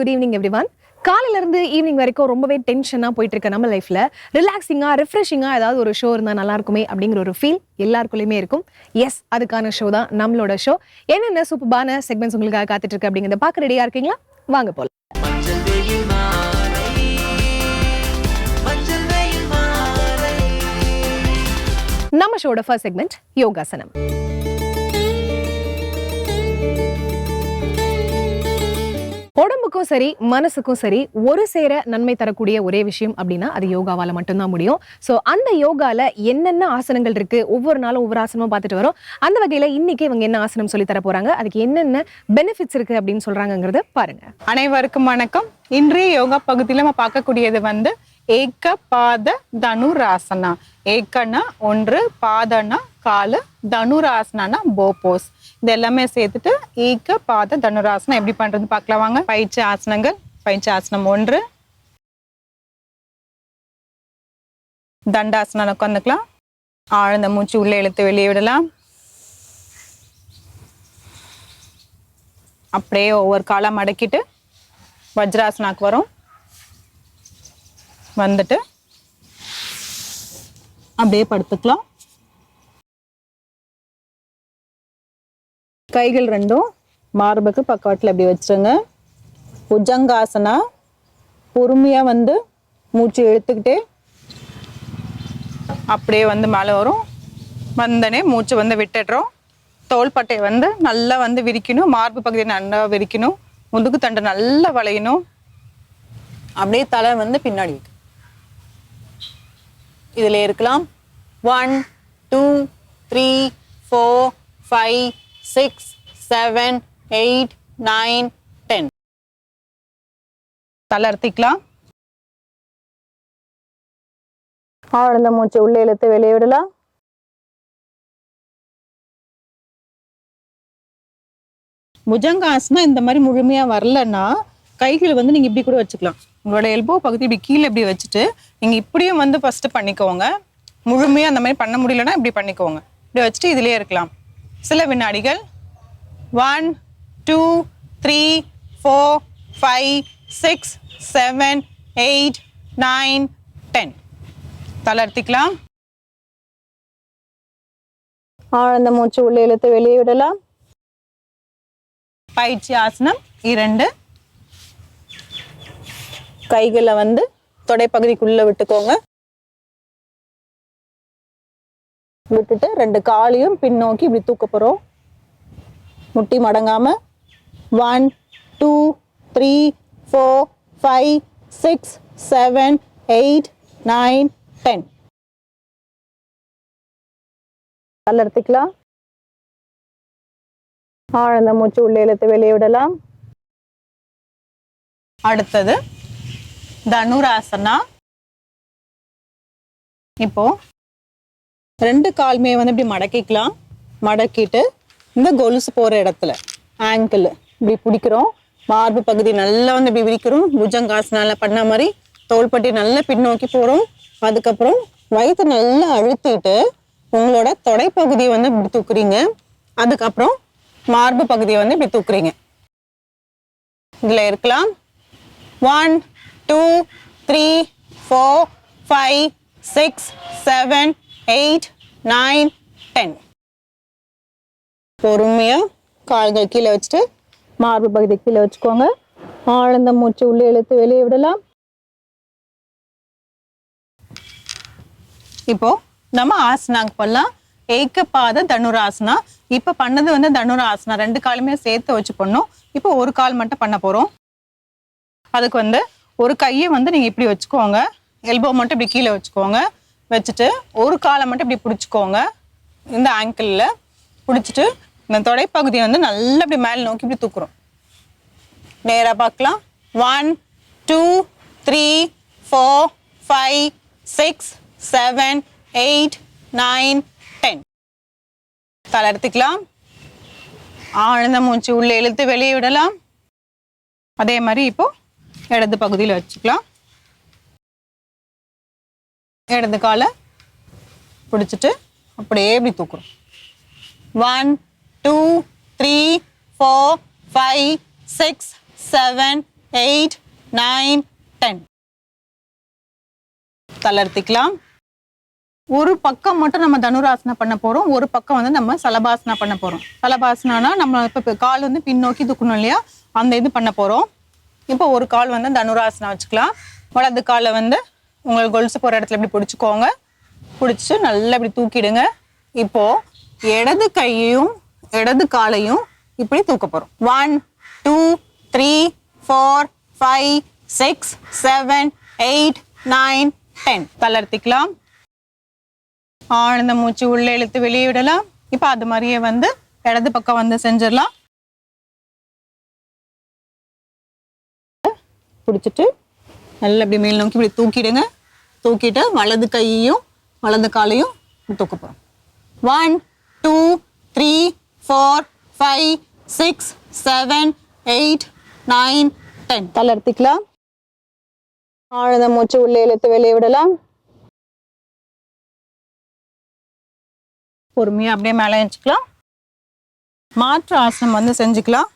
Good evening everyone காலையில இருந்து evening வரைக்கும் ரொம்பவே டென்ஷனா போயிட்டு இருக்க நம்ம லைஃப்ல ரிலாக்ஸிங்கா ரிஃப்ரெஷிங்கா ஏதாவது ஒரு ஷோ இருந்தா நல்லா இருக்குமே அப்படிங்கிற ஒரு ஃபீல் எல்லாருக்குள்ளேயுமே இருக்கும். எஸ் அதுக்கான ஷோ தான் நம்மளோட ஷோ என்னென்ன சூப்பரான செக்மெண்ட்ஸ் உங்களுக்காக காத்துட்டு இருக்கு அப்படிங்கிறத பார்க்க ரெடியா இருக்கீங்களா? வாங்க போல நம்ம ஷோட ஃபர்ஸ்ட் செக்மெண்ட் யோகாசனம். உடம்புக்கும் சரி மனசுக்கும் சரி ஒரு சேர நன்மை தரக்கூடிய ஒரே விஷயம் அப்படின்னா அது யோகாவால் மட்டும்தான் முடியும். ஸோ அந்த யோகாவில் என்னென்ன ஆசனங்கள் இருக்கு? ஒவ்வொரு நாளும் ஒவ்வொரு ஆசனமும் பார்த்துட்டு வரோம். அந்த வகையில் இன்னைக்கு இவங்க என்ன ஆசனம் சொல்லி தர போறாங்க? அதுக்கு என்னென்ன பெனிஃபிட்ஸ் இருக்கு அப்படின்னு சொல்றாங்கங்கிறத பாருங்க. அனைவருக்கும் வணக்கம். இன்றைய யோகா பகுதியில் நம்ம பார்க்கக்கூடியது வந்து ஏக்க பாத தனுராசனா. ஏக்கனா ஒன்று பாதனா காலு தனுராசனா போபோஸ். இது எல்லாமே சேர்த்துட்டு ஈக்க பாத தனுராசனம் எப்படி பண்றது பார்க்கலாம் வாங்க. பயிற்சி ஆசனங்கள் பயிற்சி ஆசனம் ஒன்று. தண்டாசனம் உட்காந்துக்கலாம் ஆழ்ந்த மூச்சு உள்ளே இழுத்து வெளியே விடலாம். அப்படியே ஒவ்வொரு காலம் மடக்கிட்டு வஜ்ராசனாக்கு வரும். வந்துட்டு அப்படியே படுத்துக்கலாம். கைகள் ரெண்டும் மார்புக்கு பக்கவாட்டில் அப்படி வச்சிருங்க. புஜங்காசனா பொறுமையாக வந்து மூச்சு இழுத்துக்கிட்டே அப்படியே வந்து மேலே வரும். வந்தனே மூச்சு வந்து விட்டுடுறோம். தோள்பட்டையை வந்து நல்லா வந்து விரிக்கணும். மார்பு பகுதியை நல்லா விரிக்கணும். முதுகு தண்டை நல்லா வளையணும். அப்படியே தலை வந்து பின்னாடி இதில் இருக்கலாம். One two three four five six seven eight nine ten. தலை அறுத்திக்கலாம். ஆழ்ந்த மூச்சு உள்ளே இழுத்து வெளியே விடலாம். புஜங்காசனா இந்த மாதிரி முழுமையா வரலன்னா கைகளை வந்து நீங்க இப்படி கூட வச்சுக்கலாம். உங்களோட எல்போ பகுதி இப்படி கீழே இப்படி வச்சுட்டு நீங்க இப்படியும் வந்து ஃபர்ஸ்ட் பண்ணிக்கோங்க. முழுமையா அந்த மாதிரி பண்ண முடியலன்னா இப்படி பண்ணிக்கோங்க. இப்படி வச்சுட்டு இதுலயே இருக்கலாம். சில வினாடிகள். One two three four five six seven eight nine ten தளர்த்திக்கலாம். ஆழ்ந்த மூச்சு உள்ளே இழுத்து வெளியே விடலாம். பயிற்சி ஆசனம் இரண்டு. கைகளை வந்து தொடைப்பகுதிக்குள்ள விட்டுக்கோங்க. விட்டுட்டு ரெண்டு காலையும் பின்னோக்கி இப்படி தூக்க போறோம். முட்டி மடங்காம one two three four five six seven eight nine ten எடுத்துக்கலாம். ஆழ்ந்த மூச்சு உள்ளே இழுத்து வெளியே விடலாம். அடுத்தது தனுராசனா. இப்போ ரெண்டு கால்மையை வந்து இப்படி மடக்கிக்கலாம். மடக்கிட்டு இந்த கொலுசு போகிற இடத்துல ஆங்கிள் இப்படி பிடிக்கிறோம். மார்பு பகுதி நல்லா வந்து இப்படி விரிக்கிறோம். புஜங்காசனால பண்ண மாதிரி தோள்பட்டி நல்லா பின்னோக்கி போகிறோம் அதுக்கப்புறம் வயிற்று நல்லா அழுத்திட்டு உங்களோட தொடைப்பகுதியை வந்து இப்படி தூக்குறீங்க. அதுக்கப்புறம் மார்பு பகுதியை வந்து இப்படி தூக்குறீங்க. இதில் இருக்கலாம். One two three four five six seven eight nine ten. பொறுமையா கால்கள் கீழே வச்சுட்டு மார்பு பகுதி கீழே வச்சுக்கோங்க. ஆழ்ந்த மூச்சு உள்ளே இழுத்து வெளியே விடலாம். இப்போ நம்ம ஆசனாக்கு பண்ணலாம் ஏக்கப்பாத தனுராசனா. இப்போ பண்ணது வந்து தனுராசனா. ரெண்டு காலுமே சேர்த்து வச்சு பண்ணோம். இப்போ ஒரு கால் மட்டும் பண்ண போறோம். அதுக்கு வந்து ஒரு கையை வந்து நீங்க இப்படி வச்சுக்கோங்க. எல்போ மட்டும் இப்படி கீழே வச்சுக்கோங்க. வச்சுட்டு ஒரு காலை மட்டும் இப்படி பிடிச்சிக்கோங்க. இந்த ஆங்கிளில் பிடிச்சிட்டு இந்த தொடைப்பகுதியை வந்து நல்லா இப்படி மேலே நோக்கி இப்படி தூக்குறோம். நேராக பார்க்கலாம். One two three four five six seven eight nine ten தளர்த்திக்கலாம் ஆழ்ந்த மூச்சு உள்ளே இழுத்து வெளியே விடலாம். அதே மாதிரி இப்போ இடது பகுதியில் வச்சுக்கலாம். இடது காலை பிடிச்சிட்டு அப்படியே இப்படி தூக்குறோம். One two three four five six seven eight nine ten தளர்த்திக்கலாம். ஒரு பக்கம் மட்டும் நம்ம தனுராசனா பண்ண போறோம். ஒரு பக்கம் வந்து நம்ம சலபாசனா பண்ண போறோம். சலபாசனானா நம்ம இப்போ கால் வந்து பின்னோக்கி தூக்கணும் இல்லையா? அந்த இது பண்ண போறோம். இப்போ ஒரு கால் வந்து தனுராசனா வச்சுக்கலாம். வலது காலை வந்து உங்களுக்கு கொலுசு போகிற இடத்துல இப்படி பிடிச்சிக்கோங்க. பிடிச்சி நல்லா இப்படி தூக்கிடுங்க. இப்போ இடது கையையும் இடது காலையும் இப்படி தூக்க போகிறோம் one two three four five six seven eight nine ten தளர்த்திக்கலாம். ஆழ்ந்த மூச்சு உள்ளே இழுத்து வெளியே விடலாம். இப்போ அது மாதிரியே வந்து இடது பக்கம் வந்து செஞ்சிடலாம். பிடிச்சிட்டு நல்லா இப்படி மேல் நோக்கி இப்படி தூக்கிடுங்க. தூக்கிட்டு வலது கையையும் வலது காலையும் தூக்க போகிறோம் one two three four five six seven eight nine ten தளர்த்திக்கலாம் ஆழ்ந்த மூச்சு உள்ளே இழுத்து வெளியே விடலாம். பொறுமையாக அப்படியே மேலே வச்சுக்கலாம் மாற்று ஆசனம் வந்து செஞ்சுக்கலாம்.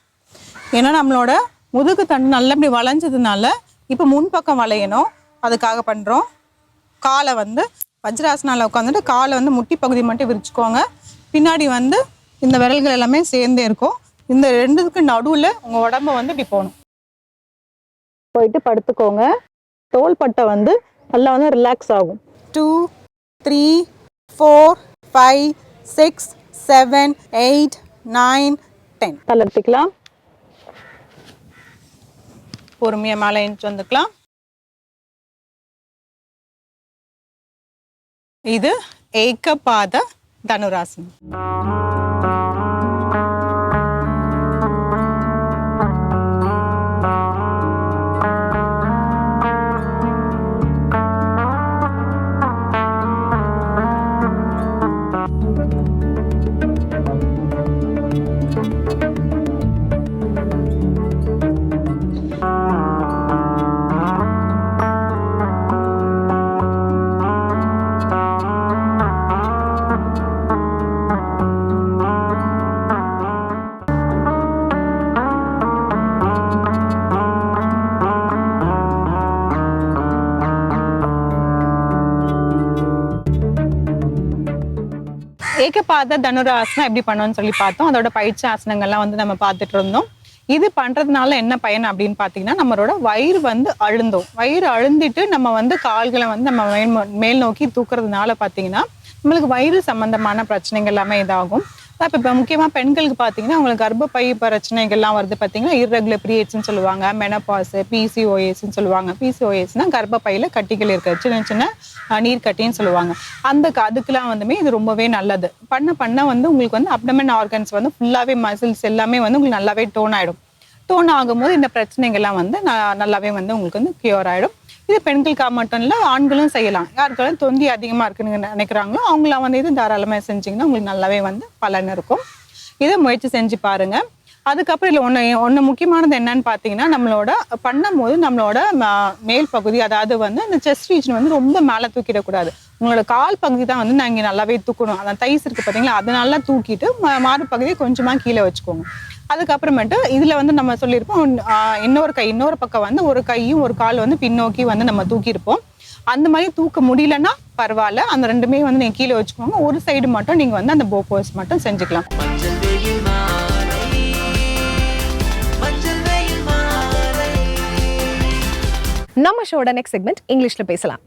ஏன்னா நம்மளோட முதுகு தண்டு நல்லா இப்படி வளைஞ்சதுனால இப்போ முன்பக்கம் வளையணும். அதுக்காக பண்ணுறோம் காலை வந்து வஜ்ராசனால உட்காந்துட்டு காலை வந்து முட்டி பகுதி மட்டும் விரிச்சுக்கோங்க. பின்னாடி வந்து இந்த விரல்கள் எல்லாமே சேர்ந்தே இருக்கும். இந்த ரெண்டுக்கு நடுவில் உங்கள் உடம்ப வந்து இப்படி போகணும். போயிட்டு படுத்துக்கோங்க. தோள்பட்டை வந்து நல்லா வந்து ரிலாக்ஸ் ஆகும். Two three four five six seven eight nine ten தளர்த்திக்கலாம் பொறுமையாக மேலே இன்ச்சு வந்துக்கலாம். இது ஏகபாத தனுராசனம் ஏகபாத தனுராசனம் எப்படி பண்ணணும்னு சொல்லி பார்த்தோம். அதோட பயிற்சி ஆசனங்கள்லாம் வந்து நம்ம பார்த்துட்டு இருந்தோம். இது பண்றதுனால என்ன பயன் அப்படின்னு பார்த்தீங்கன்னா நம்மளோட வயிறு வந்து அழுந்தோம். வயிறு அழுந்திட்டு நம்ம வந்து கால்களை வந்து நம்ம மேல் மேல் நோக்கி தூக்குறதுனால பார்த்தீங்கன்னா நம்மளுக்கு வயிறு சம்பந்தமான பிரச்சனைகள் எல்லாமே இதாகும். இப்போ இப்போ முக்கியமாக பெண்களுக்கு பார்த்தீங்கன்னா அவங்களுக்கு கர்ப்பப்பை பிரச்சனைகள்லாம் வருது பார்த்தீங்கன்னா இர்ரெகுலர் periodsனு சொல்லுவாங்க. மெனபாஸ் பிசிஓஎஸ்ன்னு சொல்லுவாங்க. பிசிஓஎஸ்னா கர்ப்பப்பையில் கட்டிகள் இருக்க சின்ன சின்ன நீர் கட்டின்னு சொல்லுவாங்க. அந்த க- வந்துமே இது ரொம்பவே நல்லது. பண்ண பண்ண வந்து உங்களுக்கு வந்து அப்டமன் ஆர்கன்ஸ் வந்து ஃபுல்லாகவே மசில்ஸ் எல்லாமே வந்து உங்களுக்கு நல்லாவே டோன் ஆகிடும் டோன் ஆகும்போது இந்த பிரச்சனைகள்லாம் வந்து நல்லாவே வந்து உங்களுக்கு வந்து க்யூர் ஆகிடும் இது பெண்களுக்காக மட்டும் இல்லை ஆண்களும் செய்யலாம். யாருக்கெல்லாம் தொந்தி அதிகமாக இருக்குன்னு நினைக்கிறாங்களோ அவங்களாம் வந்து இது தாராளமாக செஞ்சிங்கன்னா உங்களுக்கு நல்லாவே வந்து பலன் இருக்கும். இதை முயற்சி செஞ்சு பாருங்க. அதுக்கப்புறம் இல்லை ஒன்று ஒன்று முக்கியமானது என்னன்னு பார்த்தீங்கன்னா நம்மளோட பண்ணும்போது நம்மளோட ம- மேல் பகுதி அதாவது வந்து அந்த செஸ்ட் ரீஜன் வந்து ரொம்ப மேலே தூக்கிடக்கூடாது. உங்களோட கால் பகுதி தான் வந்து நாங்கள் நல்லாவே தூக்கணும். அந்த தைஸ் இருக்குது பார்த்தீங்களா அதை நல்லா தூக்கிட்டு மாறு பகுதியை கொஞ்சமாக கீழே வச்சுக்கோங்க. அதுக்கப்புறமேட்டு இதில் வந்து நம்ம சொல்லியிருப்போம் இன்னொரு கை இன்னொரு பக்கம் வந்து ஒரு கையும் ஒரு கால் வந்து பின்னோக்கி வந்து நம்ம தூக்கியிருப்போம். அந்த மாதிரி தூக்க முடியலன்னா பரவாயில்ல. அந்த ரெண்டுமே வந்து நீங்கள் கீழே வச்சுக்கோங்க. ஒரு சைடு மட்டும் நீங்கள் வந்து அந்த போப்போஸ் மட்டும் செஞ்சுக்கலாம். நம்ம ஷோட நெக்ஸ்ட் செக்மெண்ட் இங்கிலீஷில் பேசலாம்.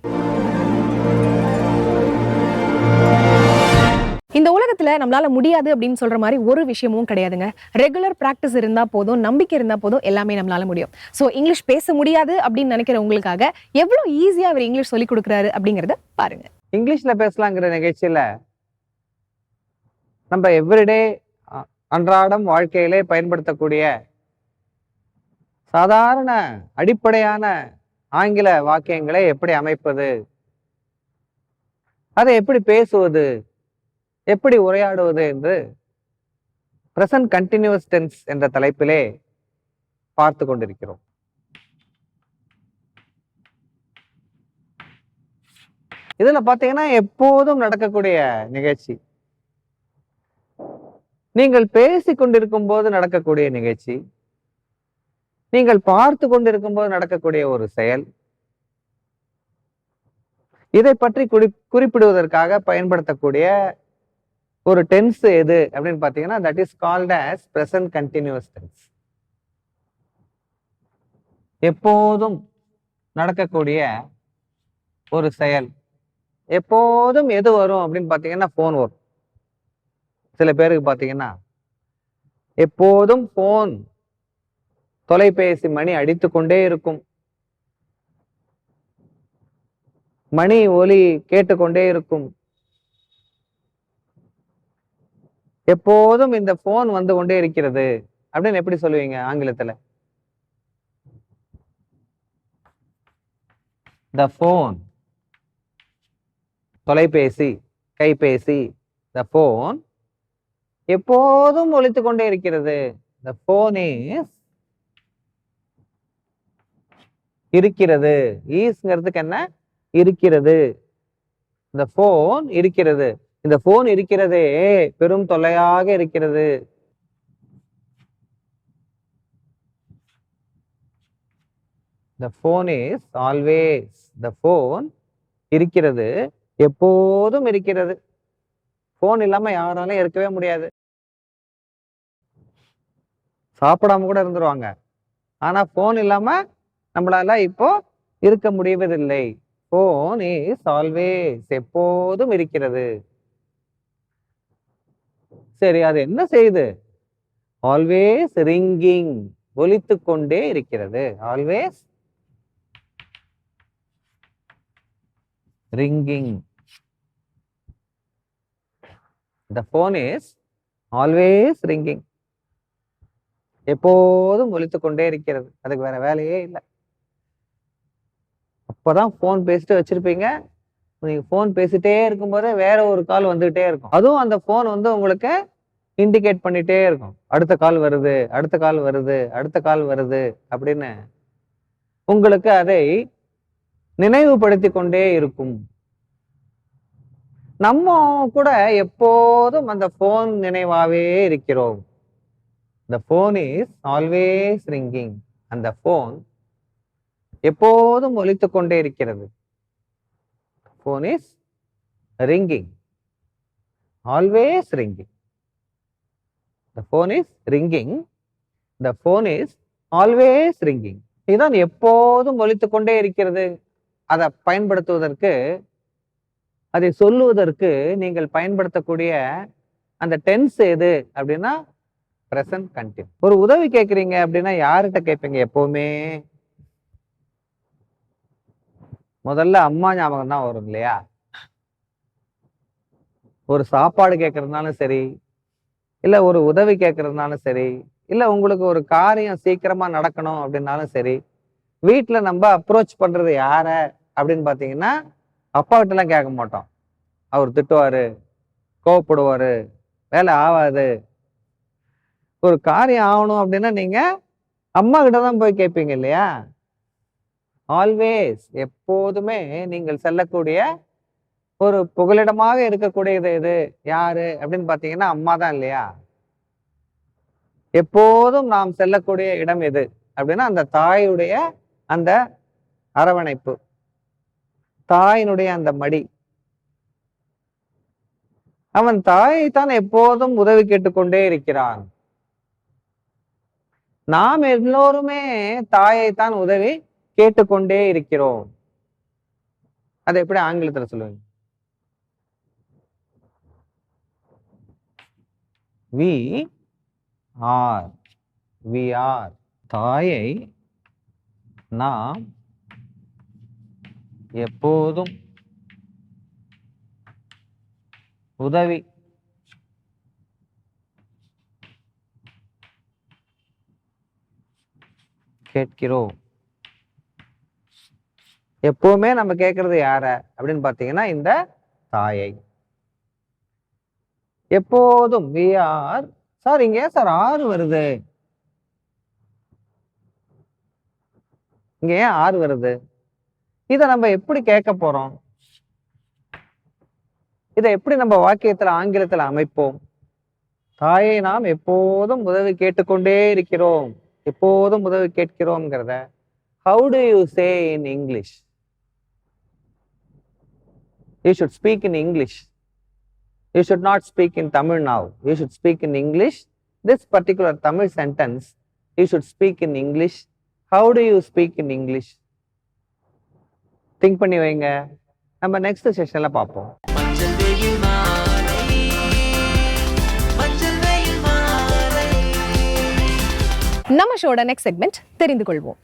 இந்த உலகத்துல நம்மளால முடியாது அப்படின்னு சொல்ற மாதிரி ஒரு விஷயமும் கிடையாதுங்க. ரெகுலர் பிராக்டிஸ் இருந்தா போதும் நம்பிக்கை இருந்தா போதும் எல்லாமே நம்மளால முடியும். சோ இங்கிலீஷ் பேச முடியாது அப்படின்னு நினைக்கிற உங்களுக்காக எவ்வளோ ஈஸியா அவர் இங்கிலீஷ் சொல்லி கொடுக்குறாரு அப்படிங்கிறத பாருங்க. இங்கிலீஷ்ல பேசலாங்கிற நிகழ்ச்சியில நம்ம எவ்ரிடே அன்றாடம் வாழ்க்கையிலே பயன்படுத்தக்கூடிய சாதாரண அடிப்படையான ஆங்கில வாக்கியங்களை எப்படி அமைப்பது? அதை எப்படி பேசுவது? எப்படி உரையாடுவது என்று பிரசன்ட் கண்டினியூஸ் டென்ஸ் என்ற தலைப்பிலே பார்த்து கொண்டிருக்கிறோம். இதுல பாத்தீங்கன்னா எப்போதும் நடக்கக்கூடிய நிகழ்ச்சி. நீங்கள் பேசி கொண்டிருக்கும் போது நடக்கக்கூடிய நிகழ்ச்சி. நீங்கள் பார்த்து கொண்டிருக்கும் போது நடக்கக்கூடிய ஒரு செயல். இதை பற்றி குறி குறிப்பிடுவதற்காக பயன்படுத்தக்கூடிய ஒரு டென்ஸ் எது அப்படின்னு பார்த்தீங்கன்னா that is called as present continuous tense எப்போதும் நடக்கக்கூடிய ஒரு செயல். எப்போதும் எது வரும் அப்படின்னு பார்த்தீங்கன்னா ஃபோன் வரும். சில பேருக்கு பார்த்தீங்கன்னா எப்போதும் ஃபோன் தொலைபேசி மணி அடித்து கொண்டே இருக்கும். மணி ஒலி கேட்டுக்கொண்டே இருக்கும். எப்போதும் இந்த போன் வந்து கொண்டே இருக்கிறது அப்படின்னு எப்படி சொல்லுவீங்க ஆங்கிலத்துல? த போன் தொலைபேசி கைபேசி. த போன் எப்போதும் ஒழித்து கொண்டே இருக்கிறது. த போன் இஸ் இருக்கிறது. ஈஸ்ங்கிறதுக்கு என்ன? இருக்கிறது. இந்த போன் இருக்கிறது. இந்த போன் இருக்கிறதே பெரும் தொல்லையாக இருக்கிறது. The phone is always the phone இருக்கிறது எப்போதும் இருக்கிறது. போன் இல்லாம யாராலும் இருக்கவே முடியாது. சாப்பிடாம கூட இருந்துருவாங்க. ஆனா போன் இல்லாம நம்மளால இப்போ இருக்க முடிவதில்லை. போன் இஸ் ஆல்வேஸ் எப்போதும் இருக்கிறது. சரி அது என்ன செய்யுது ஆல்வேஸ் ரிங்கிங் ஒலித்து கொண்டே இருக்கிறது. Always ringing the phone is always ringing எப்போதும் ஒழித்து கொண்டே இருக்கிறது. அதுக்கு வேற வேலையே இல்லை. அப்பதான் ஃபோன் பேசிட்டு வச்சிருப்பீங்க. நீங்க ஃபோன் பேசிட்டே இருக்கும்போதே வேற ஒரு கால் வந்துகிட்டே இருக்கும். அதுவும் அந்த ஃபோன் வந்து உங்களுக்கு இண்டிகேட் பண்ணிட்டே இருக்கும். அடுத்த கால் வருது அடுத்த கால் வருது அடுத்த கால் வருது அப்படின்னு உங்களுக்கு அதை நினைவுபடுத்தி கொண்டே இருக்கும். நம்ம கூட எப்போதும் அந்த ஃபோன் நினைவாவே இருக்கிறோம். The phone is always ringing அந்த ஃபோன் எப்போதும் ஒழித்து கொண்டே இருக்கிறது. Phone is ringing, always ringing. the phone is ringing the phone is always ringing இதுதான் எப்போதும் ஒழித்து கொண்டே இருக்கிறது. அதை பயன்படுத்துவதற்கு அதை சொல்லுவதற்கு நீங்கள் பயன்படுத்தக்கூடிய அந்த டென்ஸ் எது அப்படின்னா ப்ரெசன்ட் கண்டினியூ ஒரு உதவி கேட்குறீங்க அப்படின்னா யார்கிட்ட கேட்பீங்க எப்போவுமே? முதல்ல அம்மா ஞாபகம் தான் வரும் இல்லையா? ஒரு சாப்பாடு கேட்கறதுனாலும் சரி இல்லை ஒரு உதவி கேட்கறதுனாலும் சரி இல்லை உங்களுக்கு ஒரு காரியம் சீக்கிரமா நடக்கணும் அப்படின்னாலும் சரி வீட்டில் நம்ம அப்ரோச் பண்றது யார அப்படின்னு பார்த்தீங்கன்னா அப்பா கிட்டலாம் கேட்க மாட்டோம். அவர் திட்டுவாரு கோவப்படுவாரு வேலை ஆகாது. ஒரு காரியம் ஆகணும் அப்படின்னா நீங்க அம்மா கிட்ட தான் போய் கேட்பீங்க இல்லையா? ஆல்வேஸ் எப்போதுமே நீங்கள் செல்லக்கூடிய ஒரு புகலிடமாக இருக்கக்கூடியது இது யாரு? அப்படின்னு பார்த்தீங்கன்னா அம்மா தான் இல்லையா? எப்போதும் நாம் செல்லக்கூடிய இடம் எது? அப்படின்னா அந்த தாயுடைய அந்த அரவணைப்பு. தாயினுடைய அந்த மடி. அவன் தாயை தான் எப்போதும் உதவி கேட்டுக்கொண்டே இருக்கிறான். நாம் எல்லோருமே தாயை தான் உதவி கேட்டுக்கொண்டே இருக்கிறோம். அதை எப்படி ஆங்கிலத்துல சொல்லுவீங்க? வி ஆர் வி ஆர் தாயை நாம் எப்போதும் உதவி கேட்கிறோம். எப்பவுமே நம்ம கேட்கறது யார? அப்படின்னு பார்த்தீங்கன்னா இந்த தாயை. எப்போதும் வி ஆர் சார் இங்க ஏன் சார் ஆறு வருது? இங்க ஏன் ஆறு வருது? இதை நம்ம எப்படி கேட்க போறோம்? இதை எப்படி நம்ம வாக்கியத்துல ஆங்கிலத்துல அமைப்போம்? தாயை நாம் எப்போதும் உதவி கேட்டுக்கொண்டே இருக்கிறோம். எப்போதும் உதவி கேட்கிறோம்ங்கிறத how do you say in English you should speak in English you should not speak in Tamil now you should speak in English this particular Tamil sentence you should speak in English how do you speak in English think பண்ணி வைங்க. நம்ம next செஷன்ல பார்ப்போம். நம்ம ஷோட next segment தெரிந்து கொள்வோம்.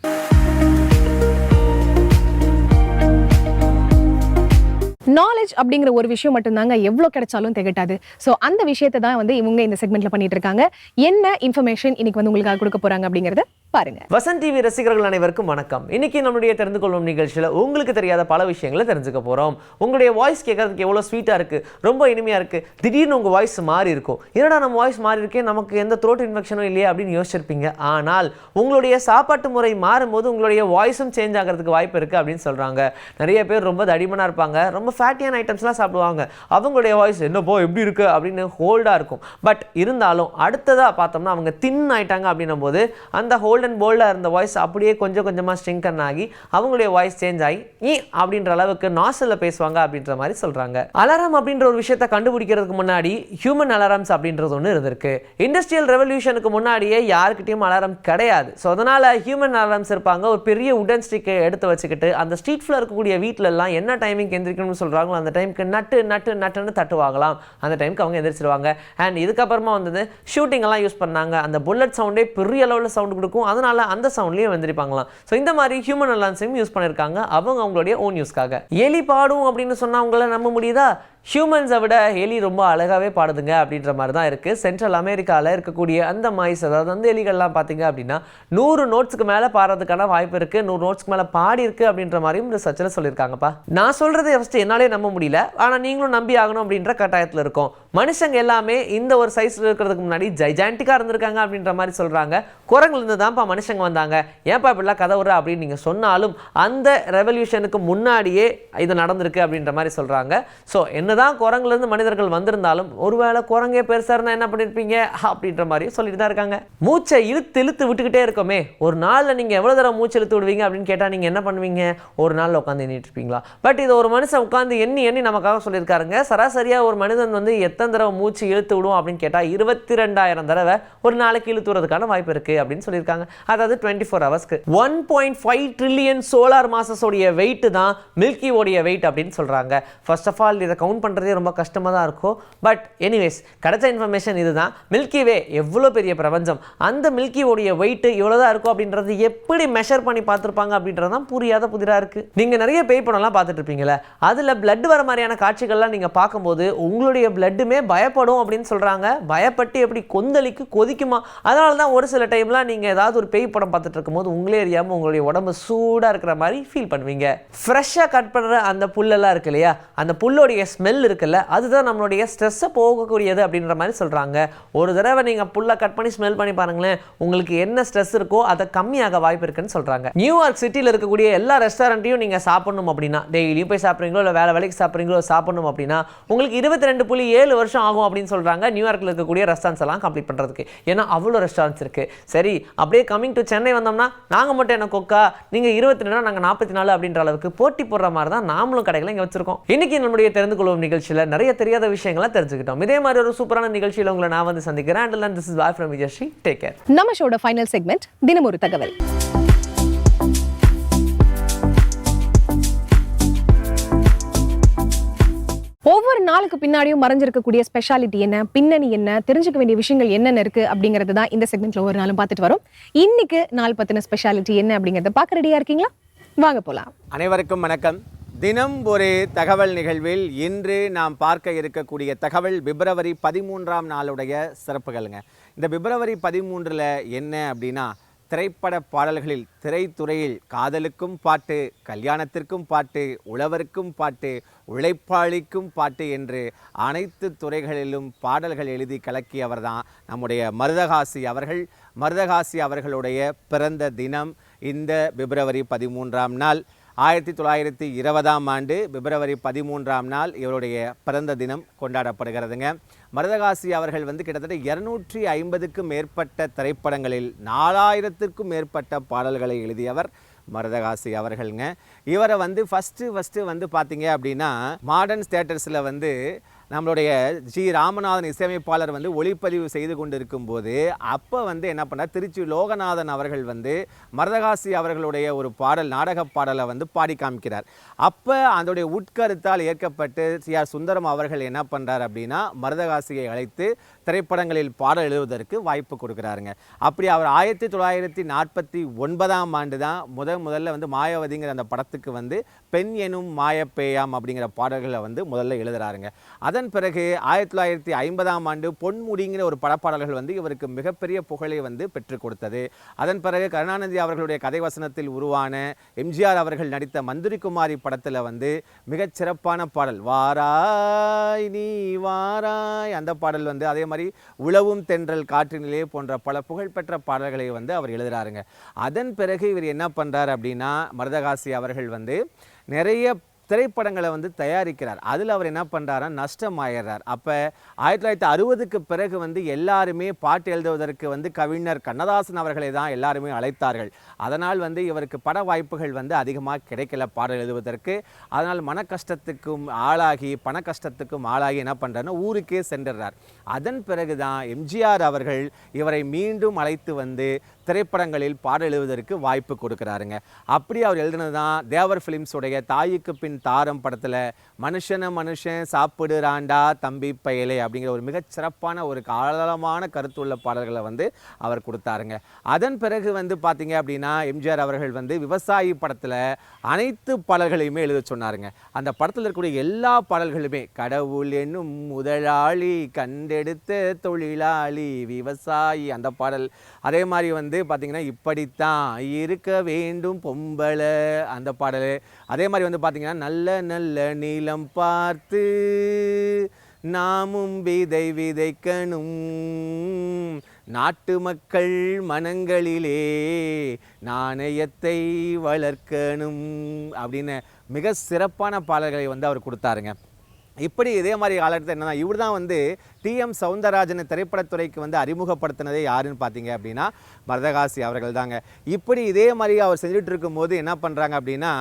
Knowledge அப்படிங்கிற ஒரு விஷயம் மட்டும்தாங்க எவ்வளோ கிடைச்சாலும் திகட்டாது. ஸோ அந்த விஷயத்தை தான் வந்து இவங்க இந்த செக்மெண்ட்ல பண்ணிட்டு இருக்காங்க. என்ன இன்ஃபர்மேஷன் இன்னைக்கு வந்து உங்களுக்காக கொடுக்க போறாங்க அப்படிங்கறத பாருங்க. வசன் டிவி ரசிகர்கள் அனைவருக்கும் வணக்கம். இன்னைக்கு நம்மளுடைய தெரிந்து கொள்ளும் நிகழ்ச்சியில் உங்களுக்கு தெரியாத பல விஷயங்களை தெரிஞ்சுக்க போறோம். உங்களுடைய வாய்ஸ் கேட்கறதுக்கு எவ்வளோ ஸ்வீட்டா இருக்கு ரொம்ப இனிமையா இருக்கு திடீர்னு உங்க வாய்ஸ் மாறி இருக்கும். என்னடா நம்ம வாய்ஸ் மாறி இருக்கே நமக்கு எந்த த்ரோட் இன்ஃபெக்ஷனும் இல்லையா அப்படின்னு யோசிச்சிருப்பீங்க. ஆனால் உங்களுடைய சாப்பாட்டு முறை மாறும்போது உங்களுடைய வாய்ஸும் சேஞ்ச் ஆகிறதுக்கு வாய்ப்பு இருக்கு அப்படின்னு சொல்றாங்க. நிறைய பேர் ரொம்ப தடிமனா இருப்பாங்க ரொம்ப ஃபேட்டியான ஐட்டம்ஸ்லாம் சாப்பிடுவாங்க. அவங்களுடைய வாய்ஸ் என்னப்போ எப்படி இருக்கு? அப்படின்னு ஹோல்டாக இருக்கும். பட் இருந்தாலும் அடுத்ததாக பார்த்தோம்னா அவங்க தின் ஆயிட்டாங்க அப்படின்னும் போது அந்த ஹோல்ட் அண்ட் போல்டாக இருந்த வாய்ஸ் அப்படியே கொஞ்சம் கொஞ்சமாக ஸ்ட்ரிங்கன் ஆகி அவங்களுடைய வாய்ஸ் சேஞ்ச் ஆகி ஈ அப்படின்ற அளவுக்கு நாசலில் பேசுவாங்க அப்படின்ற மாதிரி சொல்கிறாங்க அலாரம் அப்படின்ற ஒரு விஷயத்தை கண்டுபிடிக்கிறதுக்கு முன்னாடி ஹியூமன் அலாரம்ஸ் அப்படின்றது ஒன்று இருந்திருக்கு. இண்டஸ்ட்ரியல் ரெவல்யூஷனுக்கு முன்னாடியே யாருக்கிட்டையும் அலாரம் கிடையாது. ஸோ அதனால் ஹியூமன் அலாரம்ஸ் இருப்பாங்க. ஒரு பெரிய உடன் ஸ்டிக்கை எடுத்து வச்சுக்கிட்டு அந்த ஸ்ட்ரீட் ஃபுல்லாக இருக்கக்கூடிய வீட்டிலலாம் என்ன டைமிங் எந்திரிக்கணும்னு சொல்கிறாங்களோ அந்த டைமுக்கு நட்டு நட்டு நட்டுன்னு தட்டுவாங்களாம். அந்த டைமுக்கு அவங்க எந்திரிச்சிருவாங்க. அண்ட் இதுக்கப்புறமா வந்தது ஷூட்டிங் எல்லாம் யூஸ் பண்ணாங்க. அந்த புல்லட் சவுண்டே பெரிய அளவில் சவுண்ட் கொடுக்கும். அதனால அந்த சவுண்ட்லேயும் வந்திருப்பாங்களாம் ஸோ இந்த மாதிரி ஹியூமன் அலான்ஸையும் யூஸ் பண்ணியிருக்காங்க அவங்க அவங்களுடைய ஓன் யூஸ்க்காக எலி பாடும் அப்படின்னு சொன்னவங்கள நம்ப முடியுதா? ஹியூமன்ஸை விட எலி ரொம்ப அழகாகவே பாடுதுங்க அப்படின்ற மாதிரி தான் இருக்குது சென்ட்ரல் அமெரிக்காவில் இருக்கக்கூடிய அந்த மாய்ஸ் அதாவது அந்த எலிகள்லாம் பார்த்தீங்க அப்படின்னா நூறு நோட்ஸுக்கு மேலே பாடுறதுக்கான வாய்ப்பு இருக்குது நூறு நோட்ஸ்க்கு மேலே பாடிருக்கு அப்படின்ற மாதிரியும் ரிசர்ச்சில் சொல்லியிருக்காங்கப்பா. நான் சொல்கிறது ஃபஸ்ட்டு என்னாலே நம்ப முடியல. ஆனால் நீங்களும் நம்பி ஆகணும் அப்படின்ற கட்டாயத்தில் இருக்கும். மனுஷங்க எல்லாமே இந்த ஒரு சைஸில் இருக்கிறதுக்கு முன்னாடி ஜைஜான்டிக்காக இருந்திருக்காங்க அப்படின்ற மாதிரி சொல்கிறாங்க குரங்குலேருந்து தான்ப்பா மனுஷங்க வந்தாங்க. ஏன்ப்பா இப்படிலாம் கதை விடுற அப்படின்னு நீங்கள் சொன்னாலும் அந்த ரெவல்யூஷனுக்கு முன்னாடியே இது நடந்திருக்கு அப்படின்ற மாதிரி சொல்கிறாங்க ஸோ என்ன என்னதான் குரங்குலேருந்து மனிதர்கள் வந்திருந்தாலும் ஒருவேளை குரங்கே பெருசாக இருந்தால் என்ன பண்ணியிருப்பீங்க அப்படின்ற மாதிரியும் சொல்லிட்டு தான் இருக்காங்க. மூச்சை இழுத்து இழுத்து விட்டுக்கிட்டே இருக்கோமே ஒரு நாளில் நீங்கள் எவ்வளோ தடவை மூச்சு இழுத்து விடுவீங்க அப்படின்னு கேட்டால் நீங்கள் என்ன பண்ணுவீங்க? ஒரு நாளில் உட்காந்து எண்ணிட்டு இருப்பீங்களா? பட் இது ஒரு மனுஷன் உட்காந்து எண்ணி எண்ணி நமக்காக சொல்லியிருக்காருங்க. சராசரியாக ஒரு மனிதன் வந்து எத்தனை தடவை மூச்சு இழுத்து விடுவோம் அப்படின்னு கேட்டால் இருபத்தி ரெண்டாயிரம் தடவை ஒரு நாளைக்கு இழுத்து விடுறதுக்கான வாய்ப்பு இருக்குது அப்படின்னு சொல்லியிருக்காங்க. அதாவது டுவெண்ட்டி ஃபோர் ஹவர்ஸ்க்கு one point five trillion solar மாசஸோடைய weight தான் மில்கி ஓடைய வெயிட் அப்படின்னு சொல்கிறாங்க ஃபர்ஸ்ட் ஆஃப் ஆல் இதை கவுண்ட் பண்ணுறதே ரொம்ப கஷ்டமாக தான் இருக்கும் பட் எனிவேஸ் கிடைச்ச இன்ஃபர்மேஷன் இதுதான். மில்கி வே எவ்வளோ பெரிய பிரபஞ்சம்? அந்த மில்கி ஓடைய வெயிட் இவ்வளோ தான் இருக்கும் அப்படின்றது எப்படி மெஷர் பண்ணி பார்த்துருப்பாங்க அப்படின்றது தான் புரியாத புதிராக இருக்குது நீங்கள் நிறைய பேய் படம்லாம் பார்த்துட்டு இருப்பீங்களே அதில் பிளட் வர மாதிரியான காட்சிகள்லாம் நீங்கள் பார்க்கும்போது உங்களுடைய பிளட்டுமே பயப்படும் அப்படின்னு சொல்கிறாங்க பயப்பட்டு எப்படி கொந்தளிக்கு கொதிக்குமா? அதனால தான் ஒரு சில டைம்லாம் நீங்கள் ஏதாவது ஒரு பேய் படம் பார்த்துட்டு இருக்கும்போது உங்களே அறியாமல் உங்களுடைய உடம்பு சூடாக இருக்கிற மாதிரி ஃபீல் பண்ணுவீங்க. ஃப்ரெஷ்ஷாக கட் பண்ணுற அந்த புல்லெல்லாம் இருக்கு இல்லையா? அந்த புல்லோடைய ஸ்மெல் இருக்குல்ல அதுதான் நம்மளுடைய ஸ்ட்ரெஸ்ஸை போகக்கூடியது அப்படின்ற மாதிரி சொல்கிறாங்க ஒரு தடவை நீங்கள் புல்லை கட் பண்ணி ஸ்மெல் பண்ணி பாருங்களேன் உங்களுக்கு என்ன ஸ்ட்ரெஸ் இருக்கோ அதை கம்மியாக வாய்ப்பு இருக்குன்னு சொல்கிறாங்க நியூயார்க் சிட்டியில் இருக்கக்கூடிய எல்லா ரெஸ்டாரண்ட்டையும் நீங்கள் சாப்பிடணும் அப்படின்னா டெய்லியும் போய் சாப்பிட்றீங்களோ இல்லை வேலை வேலைக்கு சாப்பிட்றீங்களோ சாப்பிடணும் அப்படின்னா உங்களுக்கு இருபத்தி ரெண்டு புள்ளி ஏழு வருஷம் ஆகும் அப்படின்னு சொல்கிறாங்க நியூயார்க்கில் இருக்கக்கூடிய ரெஸ்டாரண்ட்ஸ் எல்லாம் கம்ப்ளீட் பண்ணுறதுக்கு ஏன்னா அவ்வளோ ரெஸ்டாரண்ட்ஸ் இருக்குது சரி அப்படியே கம்மிங் டு சென்னை வந்தோம்னா நாங்கள் மட்டும் என்ன கொக்கா? நீங்கள் இருபத்தி ரெண்டு நாங்கள் நாற்பத்தி நாலு அப்படின்ற அளவுக்கு போட்டி போடுற மாதிரி தான் நாமளும் கடைகளை இங்கே வச்சிருக்கோம். இன்னைக்கு நம்முடைய தெரிந்து கொள்வோம் நிகழ்ச்சியில் நிறைய தெரியாத விஷயங்களை தெரிஞ்சுக்கிட்டோம். இதே மாதிரி ஒரு சூப்பரான நிகழ்ச்சியில் உங்களை நான் வந்து சந்திக்கிறேன். And this is bye from Vijayashree take care நம்ம ஷோட ஃபைனல் செக்மெண்ட் தினம் ஒரு தகவல். ஒவ்வொரு நாளுக்கு பின்னாடியும் மறைஞ்சிருக்கக்கூடிய ஸ்பெஷாலிட்டி என்ன பின்னணி என்ன தெரிஞ்சுக்க வேண்டிய விஷயங்கள் என்னென்ன இருக்கு அப்படிங்கிறது தான் இந்த செக்மெண்ட்ல ஒவ்வொரு நாளும் பார்த்துட்டு வரோம். இன்னைக்கு நாள் பத்தின ஸ்பெஷாலிட்டி என்ன அப்படிங்கறத பார்க்க ரெடியா இருக்கீங்களா? வாங்க போலாம். அனைவருக்கும் வணக்கம். தினம் ஒரு தகவல் நிகழ்வில் இன்று நாம் பார்க்க இருக்கக்கூடிய தகவல் பிப்ரவரி பதிமூன்றாம் நாளுடைய சிறப்புகளுங்க. இந்த பிப்ரவரி பதிமூன்றில் என்ன அப்படின்னா திரைப்பட பாடல்களில் திரைத்துறையில் காதலுக்கும் பாட்டு கல்யாணத்திற்கும் பாட்டு உழவருக்கும் பாட்டு உழைப்பாளிக்கும் பாட்டு என்று அனைத்து துறைகளிலும் பாடல்கள் எழுதி கலக்கியவர் தான் நம்முடைய மருதகாசி அவர்கள். மருதகாசி அவர்களுடைய பிறந்த தினம் இந்த பிப்ரவரி பதிமூன்றாம் நாள். ஆயிரத்தி தொள்ளாயிரத்தி இருபதாம் ஆண்டு பிப்ரவரி பதிமூன்றாம் நாள் இவருடைய பிறந்த தினம் கொண்டாடப்படுகிறதுங்க. மருதகாசி அவர்கள் வந்து கிட்டத்தட்ட இருநூற்றி ஐம்பதுக்கும் மேற்பட்ட திரைப்படங்களில் நாலாயிரத்திற்கும் மேற்பட்ட பாடல்களை எழுதியவர் மருதகாசி அவர்களுங்க. இவரை வந்து ஃபஸ்ட்டு ஃபஸ்ட்டு வந்து பார்த்தீங்க அப்படின்னா மாடர்ன் தேட்டர்ஸில் வந்து நம்மளுடைய ஜி ராமநாதன் இசையமைப்பாளர் வந்து ஒளிப்பதிவு செய்து கொண்டிருக்கும் போது அப்போ வந்து என்ன பண்ணார்? திருச்சி லோகநாதன் அவர்கள் வந்து மருதகாசி அவர்களுடைய ஒரு பாடல் நாடக பாடலை வந்து பாடி காமிக்கிறார். அப்போ அதோடைய உட்கருத்தால் ஏற்கப்பட்டு சி ஆர் சுந்தரம் அவர்கள் என்ன பண்ணுறார் அப்படின்னா மருதகாசியை அழைத்து திரைப்படங்களில் பாடல் எழுதுவதற்கு வாய்ப்பு கொடுக்குறாருங்க. அப்படி அவர் ஆயிரத்தி தொள்ளாயிரத்தி நாற்பத்தி ஒன்பதாம் ஆண்டு தான் முதல் முதல்ல வந்து மாயாவதிங்கிற அந்த படத்துக்கு வந்து பெண் எனும் மாயப்பேயாம் அப்படிங்கிற பாடல்களை வந்து முதல்ல எழுதுறாருங்க. அதன் பிறகு ஆயிரத்தி தொள்ளாயிரத்தி ஐம்பதாம் ஆண்டு பொன்முடிங்கிற ஒரு படப்பாடல்கள் வந்து இவருக்கு மிகப்பெரிய புகழை வந்து பெற்றுக் கொடுத்தது. அதன் பிறகு கருணாநிதி அவர்களுடைய கதை வசனத்தில் உருவான எம்ஜிஆர் அவர்கள் நடித்த மந்திரிகுமாரி படத்தில் வந்து மிகச் சிறப்பான பாடல் வாராய் நீ வாராய் அந்த பாடல் வந்து அதே மாதிரி உழவும் தென்றல் காற்றினிலே போன்ற பல புகழ்பெற்ற பாடல்களை வந்து அவர் எழுதுறாருங்க. அதன் பிறகு இவர் என்ன பண்றார் அப்படின்னா மருதகாசி அவர்கள் வந்து நிறைய திரைப்படங்களை வந்து தயாரிக்கிறார். அதில் அவர் என்ன பண்ணுறாரா நஷ்டம் ஆயிடுறார். அப்போ ஆயிரத்தி தொள்ளாயிரத்தி அறுபதுக்கு பிறகு வந்து எல்லாருமே பாட்டு எழுதுவதற்கு வந்து கவிஞர் கண்ணதாசன் அவர்களை தான் எல்லாருமே அழைத்தார்கள். அதனால் வந்து இவருக்கு பட வாய்ப்புகள் வந்து அதிகமாக கிடைக்கல பாடல் எழுதுவதற்கு. அதனால் மன கஷ்டத்துக்கும் ஆளாகி பண கஷ்டத்துக்கும் ஆளாகி என்ன பண்ணுறாருன்னா ஊருக்கே சென்றுறார் அதன் பிறகு தான் எம்ஜிஆர் அவர்கள் இவரை மீண்டும் அழைத்து வந்து திரைப்படங்களில் பாடல் எழுதுவதற்கு வாய்ப்பு கொடுக்குறாருங்க. அப்படி அவர் எழுதினது தான் தேவர் ஃபிலிம்ஸுடைய தாய்க்கு பின் தாரம் படத்தில் மனுஷன மனுஷன் சாப்பிடுறாண்டா தம்பி பயலே அப்படிங்கிற ஒரு மிகச்சிறப்பான ஒரு ஆழமான கருத்துள்ள பாடல்களை வந்து அவர் கொடுத்தாருங்க. அதன் பிறகு வந்து பார்த்தீங்க அப்படின்னா எம்ஜிஆர் அவர்கள் வந்து விவசாயி படத்தில் அனைத்து பாடல்களையுமே எழுத சொன்னாருங்க. அந்த படத்தில் இருக்கக்கூடிய எல்லா பாடல்களுமே கடவுள் என்னும் முதலாளி கண்டெடுத்த தொழிலாளி விவசாயி அந்த பாடல். அதே மாதிரி வந்து பார்த்தீங்கன்னா இப்படித்தான் இருக்க வேண்டும் பொம்பளை அந்த பாடல். அதே மாதிரி வந்து பார்த்தீங்கன்னா நல்ல நல்ல நீளம் பார்த்து நாமும் விதை விதைக்கணும். நாட்டு மக்கள் மனங்களிலே நாணயத்தை வளர்க்கணும் அப்படின்னு மிக சிறப்பான பாடல்களை வந்து அவர் கொடுத்தாருங்க. இப்படி இதே மாதிரி காலகட்டத்தில் என்னன்னா இவர் தான் வந்து டிஎம் சவுந்தரராஜன் திரைப்படத்துறைக்கு வந்து அறிமுகப்படுத்தினதே யாருன்னு பார்த்தீங்க அப்படின்னா மரதகாசி அவர்கள் தாங்க இப்படி இதே மாதிரி அவர் செஞ்சுட்டு இருக்கும்போது என்ன பண்ணுறாங்க அப்படின்னா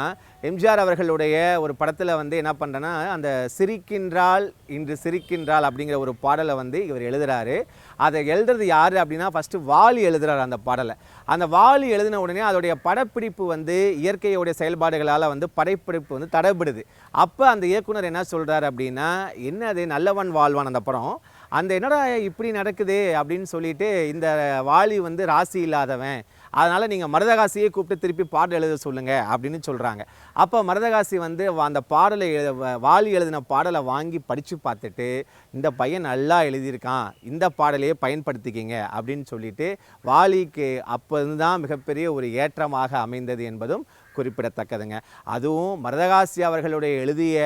எம்ஜிஆர் அவர்களுடைய ஒரு படத்தில் வந்து என்ன பண்ணுறேன்னா அந்த சிரிக்கின்றாள் இன்று சிரிக்கின்றாள் அப்படிங்கிற ஒரு பாடலை வந்து இவர் எழுதுறாரு. அதை எழுதுறது யார் அப்படின்னா ஃபஸ்ட்டு வாலி எழுதுறாரு அந்த பாடலை. அந்த வாலி எழுதின உடனே அதோடைய படப்பிடிப்பு வந்து இயற்கையோடைய செயல்பாடுகளால் வந்து படப்பிடிப்பு வந்து தடைபடுது. அப்போ அந்த இயக்குனர் என்ன சொல்கிறார் அப்படின்னா என்ன அது நல்லவன் வாழ்வான் அந்த படம். அந்த என்னடா இப்படி நடக்குது? அப்படின்னு சொல்லிட்டு இந்த வாலி வந்து ராசி இல்லாதவன் அதனால் நீங்கள் மருதகாசியை கூப்பிட்டு திருப்பி பாடல் எழுத சொல்லுங்கள் அப்படின்னு சொல்கிறாங்க அப்போ மருதகாசி வந்து அந்த பாடலை எழுத வ- வாலி எழுதின பாடலை வாங்கி படித்து பார்த்துட்டு இந்த பையன் நல்லா எழுதியிருக்கான் இந்த பாடலையே பயன்படுத்திக்கிங்க அப்படின்னு சொல்லிட்டு வாலிக்கு அப்போ தான் மிகப்பெரிய ஒரு ஏற்றமாக அமைந்தது என்பதும் குறிப்பிடத்தக்கதுங்க. அதுவும் மரதகாசி அவர்களுடைய எழுதிய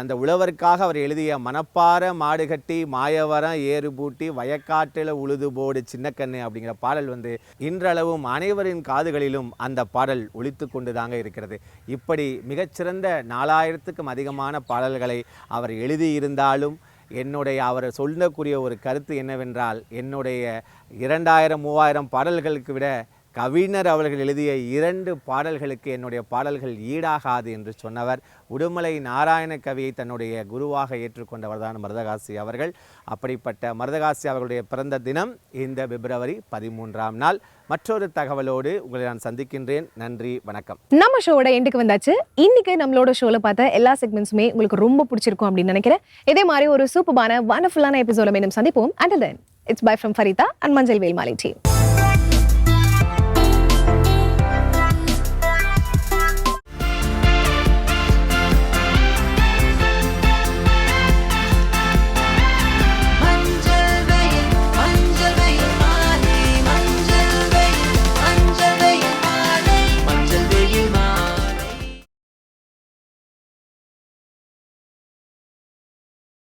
அந்த உழவருக்காக அவர் எழுதிய மணப்பாற மாடுகட்டி மாயவரம் ஏறு பூட்டி வயக்காட்டில் உழுது போடு சின்னக்கண்ணு அப்படிங்கிற பாடல் வந்து இன்றளவும் அனைவரின் காதுகளிலும் அந்த பாடல் ஒழித்து கொண்டு தாங்க இருக்கிறது. இப்படி மிகச்சிறந்த நாலாயிரத்துக்கும் அதிகமான பாடல்களை அவர் எழுதியிருந்தாலும் என்னுடைய அவர் சொல்லக்கூடிய ஒரு கருத்து என்னவென்றால் என்னுடைய இரண்டாயிரம் மூவாயிரம் பாடல்களுக்கு விட கவிஞர் அவர்கள் எழுதிய இரண்டு பாடல்களுக்கு என்னுடைய பாடல்கள் ஈடாகாது என்று சொன்னவர். உடுமலை நாராயண கவியை தன்னுடைய குருவாக ஏற்றுக்கொண்டவர் தான் மருதகாசி அவர்கள். அப்படிப்பட்ட மருதகாசி அவர்களுடைய பிறந்த தினம் இந்த பிப்ரவரி பதிமூன்றாம் நாள். மற்றொரு தகவலோடு உங்களை நான் சந்திக்கின்றேன். நன்றி வணக்கம். நம்ம ஷோவோட எண்டுக்கு வந்தாச்சு. இன்னைக்கு நம்மளோட ஷோல பார்த்த எல்லா செக்மெண்ட்ஸுமே உங்களுக்கு ரொம்ப பிடிச்சிருக்கும் அப்படின்னு நினைக்கிறேன். இதே மாதிரி ஒரு சூப்பரான வண்டர்ஃபுல்லான எபிசோட மீண்டும் சந்திப்போம். And then it's bye from Farida and Manjal Velmali team